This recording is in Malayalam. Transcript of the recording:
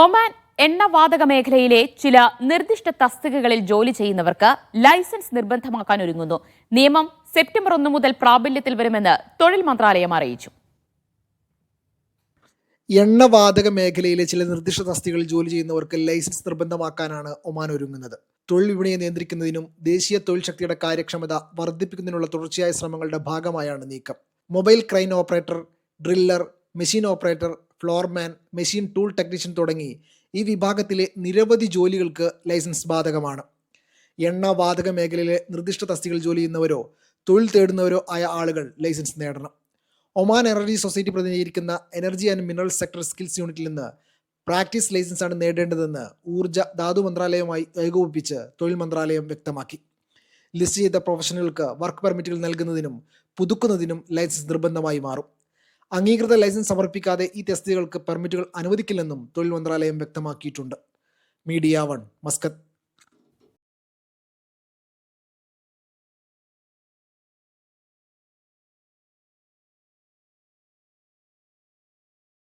ഒമാൻ എണ്ണവാതക മേഖലയിലെ ചില നിർദ്ദിഷ്ട തസ്തികകളിൽ ജോലി ചെയ്യുന്നവർക്ക് ലൈസൻസ് നിർബന്ധമാക്കാൻ ഒരുങ്ങുന്നു. നിയമം സെപ്റ്റംബർ ഒന്ന് മുതൽ പ്രാബല്യത്തിൽ വരുമെന്ന് തൊഴിൽ മന്ത്രാലയം അറിയിച്ചു. എണ്ണവാതക മേഖലയിലെ ചില നിർദ്ദിഷ്ട തസ്തികകളിൽ ജോലി ചെയ്യുന്നവർക്ക് ലൈസൻസ് നിർബന്ധമാക്കാനാണ് ഒമാൻ ഒരുങ്ങുന്നത്. തൊഴിൽ വിപണിയെ നിയന്ത്രിക്കുന്നതിനും ദേശീയ തൊഴിൽ ശക്തിയുടെ കാര്യക്ഷമത വർദ്ധിപ്പിക്കുന്നതിനുള്ള തുടർച്ചയായ ശ്രമങ്ങളുടെ ഭാഗമായാണ് നീക്കം. Mobile crane operator driller machine operator floorman machine tool technician തുടങ്ങി ഈ വിഭാഗത്തിലെ നിരവധി ജോലികൾക്ക് ലൈസൻസ് ബാധകമാണ്. എണ്ണ വാതക മേഖലയിലെ നിർദ്ദിഷ്ട തസ്തികൾ ജോലി ചെയ്യുന്നവരോ തൊഴിൽ തേടുന്നവരോ ആയ ആളുകൾ ലൈസൻസ് നേടണം. ഒമാൻ എനർജി സൊസൈറ്റി പ്രതിനിധീകരിക്കുന്ന energy and mineral sector skills യൂണിറ്റിൽ നിന്ന് പ്രാക്ടീസ് ലൈസൻസ് ആണ് നേടേണ്ടതെന്ന് ഊർജ ധാതു മന്ത്രാലയവുമായി ഏകോപിപ്പിച്ച് തൊഴിൽ മന്ത്രാലയം വ്യക്തമാക്കി. ലിസ്റ്റ് ചെയ്ത പ്രൊഫഷണലുകൾക്ക് വർക്ക് പെർമിറ്റുകൾ നൽകുന്നതിനും പുതുക്കുന്നതിനും ലൈസൻസ് നിർബന്ധമായി മാറും. അംഗീകൃത ലൈസൻസ് സമർപ്പിക്കാതെ ഈ തസ്തികൾക്ക് പെർമിറ്റുകൾ അനുവദിക്കില്ലെന്നും തൊഴിൽ മന്ത്രാലയം വ്യക്തമാക്കിയിട്ടുണ്ട്. Media one Muscat.